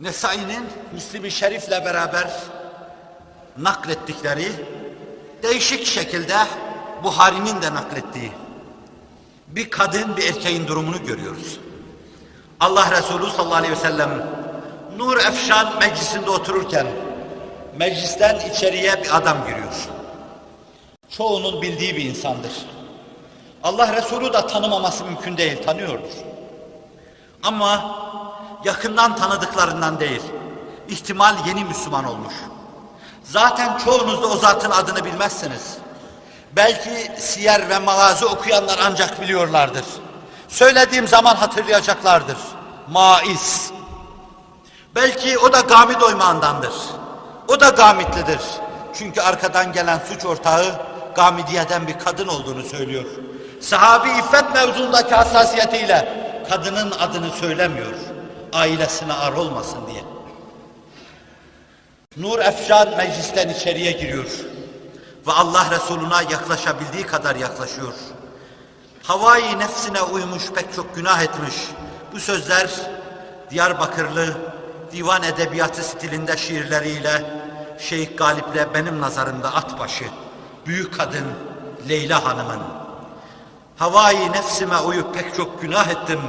Nesai'nin Müslim-i Şerif'le beraber naklettikleri değişik şekilde Buhari'nin de naklettiği bir kadın bir erkeğin durumunu görüyoruz. Allah Resulü sallallahu aleyhi ve sellem Nur Efşan meclisinde otururken meclisten içeriye bir adam giriyor. Çoğunun bildiği bir insandır. Allah Resulü da tanımaması mümkün değil, tanıyordur. Ama yakından tanıdıklarından değil, ihtimal yeni Müslüman olmuş. Zaten çoğunuz da o zatın adını bilmezsiniz. Belki siyer ve mağazı okuyanlar ancak biliyorlardır. Söylediğim zaman hatırlayacaklardır. Maiz. Belki o da Gamid oymağındandır. O da Gamitlidir. Çünkü arkadan gelen suç ortağı Gamidiye'den bir kadın olduğunu söylüyor. Sahabi iffet mevzundaki hassasiyetiyle kadının adını söylemiyor. Ailesine ar olmasın diye. Nur Efşan meclisten içeriye giriyor. Ve Allah Resuluna yaklaşabildiği kadar yaklaşıyor. Havai nefsine uymuş pek çok günah etmiş. Bu sözler Diyarbakırlı divan edebiyatı stilinde şiirleriyle Şeyh Galip'le benim nazarımda at başı, büyük kadın Leyla Hanım'ın. Havai nefsime uyup pek çok günah ettim.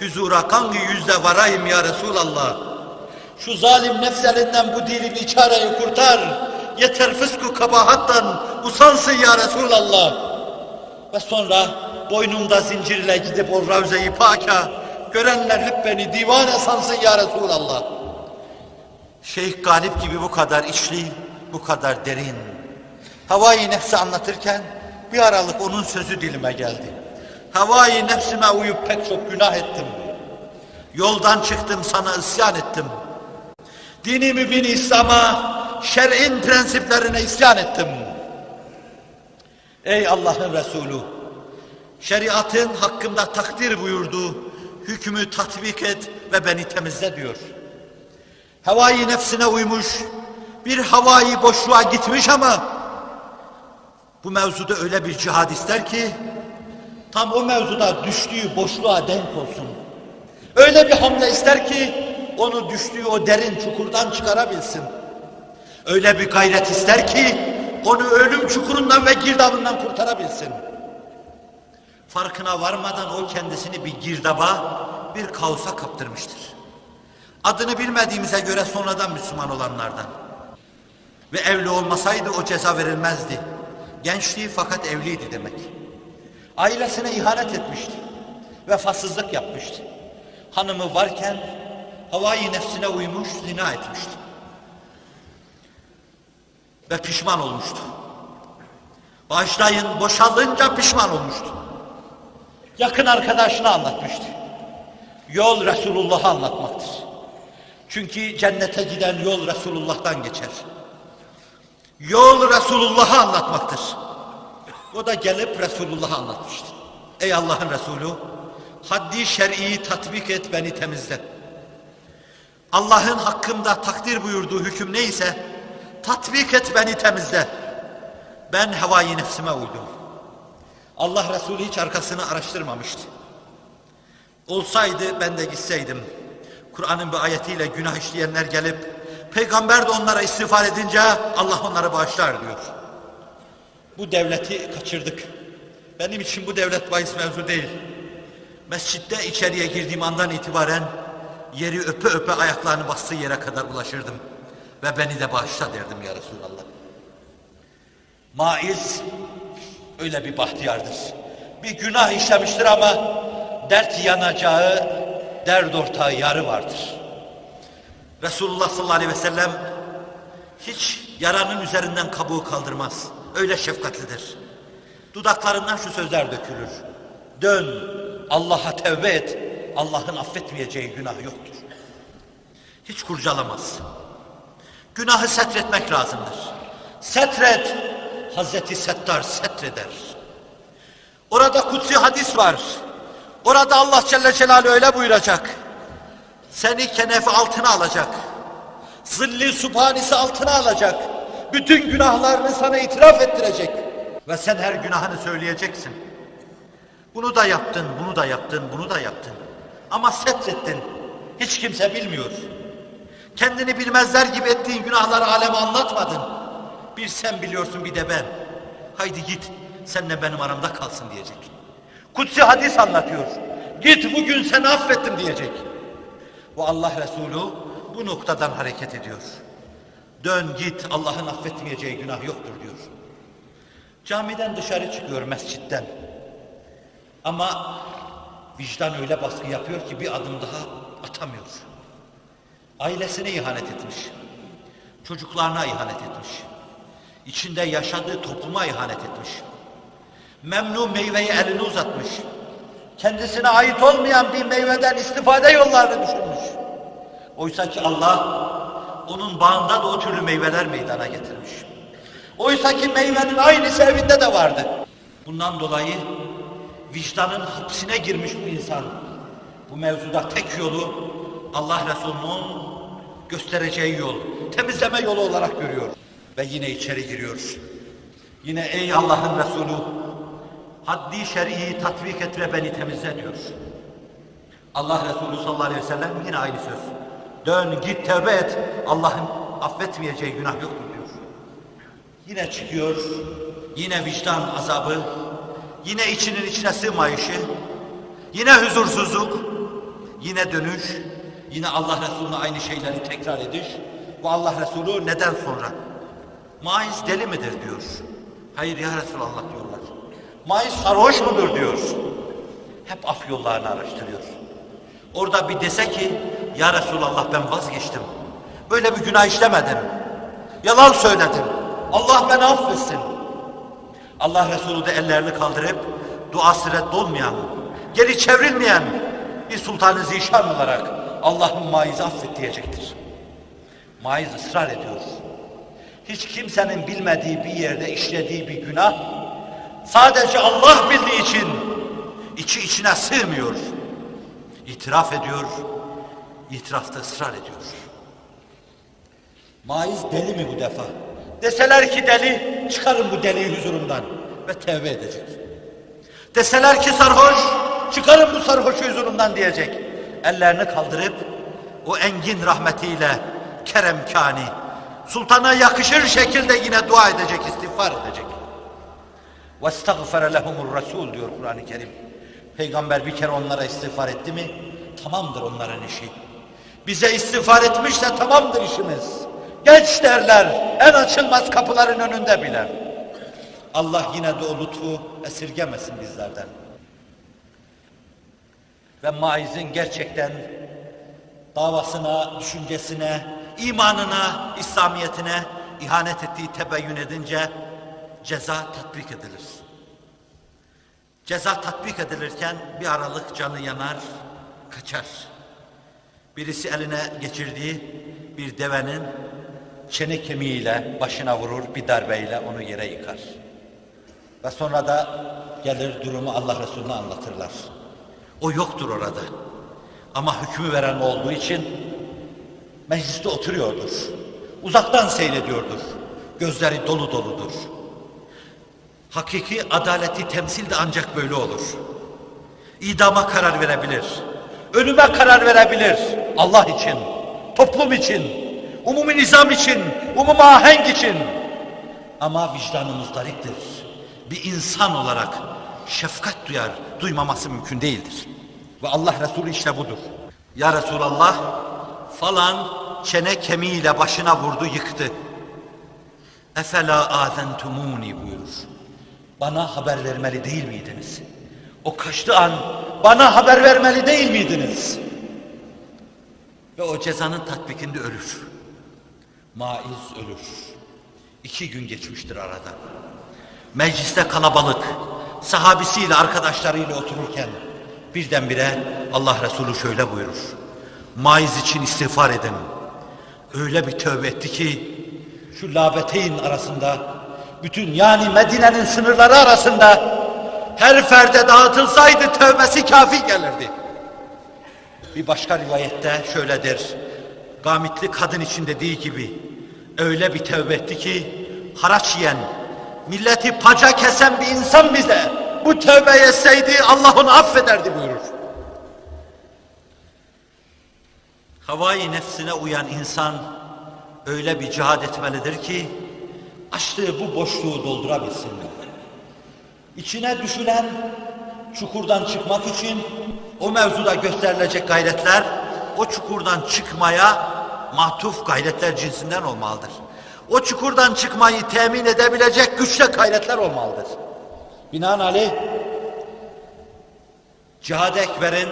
Huzura kangi yüzde varayım ya Resulallah. Şu zalim nefslerinden bu dilimi çareyi kurtar. Yeter fısku kabahattan usansın ya Resulallah. Ve sonra boynumda zincirle gidip o Ravze-i Paka görenler hep beni divane sansın ya Resulallah. Şeyh Galip gibi bu kadar içli, bu kadar derin. Havai nefsi anlatırken bir aralık onun sözü dilime geldi. Havai nefsime uyup pek çok günah ettim. Yoldan çıktım sana isyan ettim. Dini mübin İslam'a, şer'in prensiplerine isyan ettim. Ey Allah'ın Resulü, şeriatın hakkımda takdir buyurduğu hükmü tatbik et ve beni temizle diyor. Havai nefsine uymuş, bir havai boşluğa gitmiş ama bu mevzuda öyle bir cihad ister ki tam o mevzuda düştüğü boşluğa denk olsun. Öyle bir hamle ister ki onu düştüğü o derin çukurdan çıkarabilsin. Öyle bir gayret ister ki onu ölüm çukurundan ve girdabından kurtarabilsin. Farkına varmadan o kendisini bir girdaba, bir kaosa kaptırmıştır. Adını bilmediğimize göre sonradan Müslüman olanlardan. Ve evli olmasaydı o ceza verilmezdi. Gençliği fakat evliydi demek. Ailesine ihanet etmişti. Vefasızlık yapmıştı. Hanımı varken havai nefsine uymuş, zina etmişti. Ve pişman olmuştu. Bağışlayın, boşalınca pişman olmuştu. Yakın arkadaşına anlatmıştı. Yol Resulullah'a anlatmaktır. Çünkü cennete giden yol Resulullah'tan geçer. Yol Resulullah'a anlatmaktır. O da gelip Resulullah'a anlatmıştır. Ey Allah'ın Resulü, haddi şer'iyi tatbik et beni temizle. Allah'ın hakkımda takdir buyurduğu hüküm neyse tatbik et beni temizle. Ben havai nefsime uydum. Allah Resulü hiç arkasını araştırmamıştı. Olsaydı ben de gitseydim. Kur'an'ın bir ayetiyle günah işleyenler gelip peygamber de onlara istiğfar edince Allah onları bağışlar diyor. Bu devleti kaçırdık. Benim için bu devlet bahis mevzu değil. Mescitte içeriye girdiğim andan itibaren yeri öpe öpe ayaklarını bastığı yere kadar ulaşırdım. Ve beni de bağışla derdim ya Resulallah. Maiz öyle bir bahtiyardır. Bir günah işlemiştir ama dert yanacağı, dert ortağı yarı vardır. Resulullah sallallahu aleyhi ve sellem hiç yaranın üzerinden kabuğu kaldırmaz. Öyle şefkatlidir. Dudaklarından şu sözler dökülür. Dön, Allah'a tevbe et. Allah'ın affetmeyeceği günah yoktur. Hiç kurcalamaz. Günahı setretmek lazımdır. Setret, Hazreti Settar setreder. Orada kutsi hadis var. Orada Allah Celle Celaluhu öyle buyuracak. Seni kenefi altına alacak. Zilli subhanisi altına alacak. Bütün günahlarını sana itiraf ettirecek. Ve sen her günahını söyleyeceksin. Bunu da yaptın, bunu da yaptın, bunu da yaptın. Ama setrettin. Hiç kimse bilmiyor. Kendini bilmezler gibi ettiğin günahları aleme anlatmadın. Bir sen biliyorsun bir de ben. Haydi git senle benim aramda kalsın diyecek. Kutsi hadis anlatıyor. Git bugün seni affettim diyecek. Ve Allah Resulü bu noktadan hareket ediyor. Dön git Allah'ın affetmeyeceği günah yoktur diyor. Camiden dışarı çıkıyor mescitten. Ama vicdan öyle baskı yapıyor ki bir adım daha atamıyor. Ailesine ihanet etmiş. Çocuklarına ihanet etmiş. İçinde yaşadığı topluma ihanet etmiş. Memnu meyveyi elini uzatmış. Kendisine ait olmayan bir meyveden istifade yollarını düşünmüş. Oysa ki Allah onun bağında da o türlü meyveler meydana getirmiş. Oysa ki meyvenin aynısı evinde de vardı. Bundan dolayı vicdanın hapsine girmiş bu insan. Bu mevzuda tek yolu Allah Resulü'nün göstereceği yol, temizleme yolu olarak görüyor. Ve yine içeri giriyor. Yine ey Allah'ın Resulü haddi şer'i tatbik et ve beni temizle diyor. Allah Resulü sallallahu aleyhi ve sellem yine aynı söz. Dön git tövbe et. Allah'ın affetmeyeceği günah yoktur diyor. Yine çıkıyor. Yine vicdan azabı. Yine içinin içine sığmayışı. Yine huzursuzluk. Yine dönüş. Yine Allah Resulü'ne aynı şeyleri tekrar ediş. Bu Allah Resulü neden sonra? Maiz deli midir diyor. Hayır ya Resulallah diyorlar. Maiz sarhoş mudur diyor. Hep af yollarını araştırıyor. Orada bir dese ki ya Resulallah ben vazgeçtim. Böyle bir günah işlemedim. Yalan söyledim. Allah beni affetsin. Allah Resulü de ellerini kaldırıp duası reddolmayan, geri çevrilmeyen bir sultanı zişan olarak Allah'ın maizi affet diyecektir. Maiz ısrar ediyor. Hiç kimsenin bilmediği bir yerde işlediği bir günah sadece Allah bildiği için içi içine sığmıyor. İtiraf ediyor, itirafta ısrar ediyor. Maiz deli mi bu defa? Deseler ki deli, çıkarın bu deliyi huzurumdan ve tevbe edecek. Deseler ki sarhoş, çıkarın bu sarhoşu huzurumdan diyecek. Ellerini kaldırıp o engin rahmetiyle keremkani, sultana yakışır şekilde yine dua edecek, istiğfar edecek. وَاسْتَغْفَرَ لَهُمُ الرَّسُولُ diyor Kur'an-ı Kerim. Peygamber bir kere onlara istiğfar etti mi tamamdır onların işi. Bize istiğfar etmişse tamamdır işimiz. Geç derler en açılmaz kapıların önünde bile. Allah yine de o lütfu esirgemesin bizlerden. Ve Maiz'in gerçekten davasına, düşüncesine, imanına, İslamiyetine ihanet ettiği tebeyyün edince ceza tatbik edilir. Ceza tatbik edilirken bir aralık canı yanar, kaçar. Birisi eline geçirdiği bir devenin çene kemiğiyle başına vurur, bir darbeyle onu yere yıkar. Ve sonra da gelir durumu Allah Resulüne anlatırlar. O yoktur orada. Ama hükmü veren olduğu için mecliste oturuyordur. Uzaktan seyrediyordur. Gözleri dolu doludur. Hakiki adaleti temsil de ancak böyle olur. İdama karar verebilir. Ölüme karar verebilir. Allah için, toplum için, umumi nizam için, umumi ahenk için. Ama vicdanı muzdariptir. Bir insan olarak şefkat duyar, duymaması mümkün değildir. Ve Allah Resulü işte budur. Ya Resulallah falan çene kemiğiyle başına vurdu yıktı. Efela azentumuni buyurur. Bana haber vermeli değil miydiniz? O kaçtı an bana haber vermeli değil miydiniz? Ve o cezanın tatbikinde ölür. Maiz ölür. İki gün geçmiştir aradan. Mecliste kalabalık, sahabisiyle arkadaşlarıyla otururken birdenbire Allah Resulü şöyle buyurur. Maiz için istiğfar edin. Öyle bir tövbe etti ki şu labeteyn arasında bütün yani Medine'nin sınırları arasında her ferde dağıtılsaydı tövbesi kafi gelirdi. Bir başka rivayette şöyledir. Gamitli kadın için dediği gibi öyle bir tövbe etti ki haraç yiyen, milleti paca kesen bir insan bize bu tövbe etseydi Allah onu affederdi buyurur. Havai nefsine uyan insan öyle bir cihad etmelidir ki açtığı bu boşluğu doldurabilsin. İçine düşülen çukurdan çıkmak için o mevzuda gösterilecek gayretler o çukurdan çıkmaya matuf gayretler cinsinden olmalıdır. O çukurdan çıkmayı temin edebilecek güçte gayretler olmalıdır. Binaenaleyh Cihad-ı Ekber'in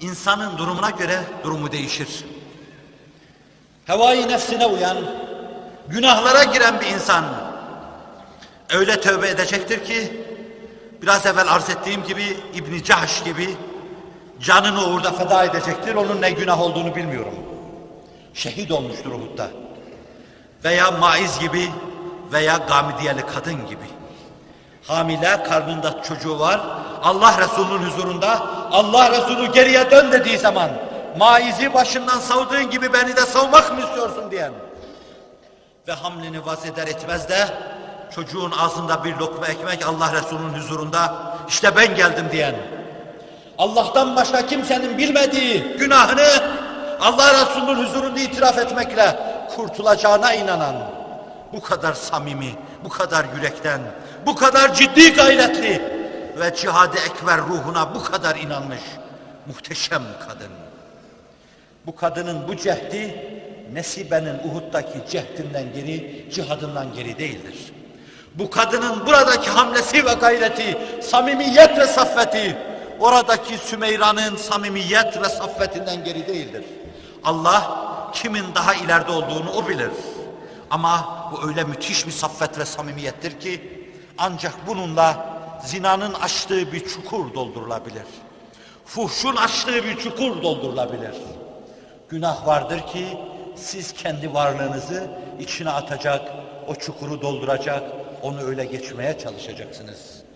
insanın durumuna göre durumu değişir. Hevai nefsine uyan, günahlara giren bir insan öyle tövbe edecektir ki biraz evvel arz ettiğim gibi İbn Cahş gibi canını uğurda feda edecektir. Onun ne günah olduğunu bilmiyorum. Şehit olmuştur Uhud'da. Veya Maiz gibi veya Gamidiyeli kadın gibi. Hamile karnında çocuğu var. Allah Resulü'nün huzurunda Allah Resulü geriye dön dediği zaman maizi başından savduğun gibi beni de savmak mı istiyorsun diyen ve hamlini vaz eder etmez de çocuğun ağzında bir lokma ekmek Allah Resulü'nün huzurunda işte ben geldim diyen Allah'tan başka kimsenin bilmediği günahını Allah Resulü'nün huzurunda itiraf etmekle kurtulacağına inanan bu kadar samimi, bu kadar yürekten, bu kadar ciddi gayretli ve cihad-ı ekber ruhuna bu kadar inanmış muhteşem kadın. Bu kadının bu cehdi Nesibe'nin Uhud'daki cehdinden geri, cihadından geri değildir. Bu kadının buradaki hamlesi ve gayreti, samimiyet ve saffeti, oradaki Sümeyra'nın samimiyet ve saffetinden geri değildir. Allah kimin daha ileride olduğunu o bilir. Ama bu öyle müthiş bir saffet ve samimiyettir ki ancak bununla zinanın açtığı bir çukur doldurulabilir. Fuhşun açtığı bir çukur doldurulabilir. Günah vardır ki siz kendi varlığınızı içine atacak, o çukuru dolduracak, onu öyle geçmeye çalışacaksınız.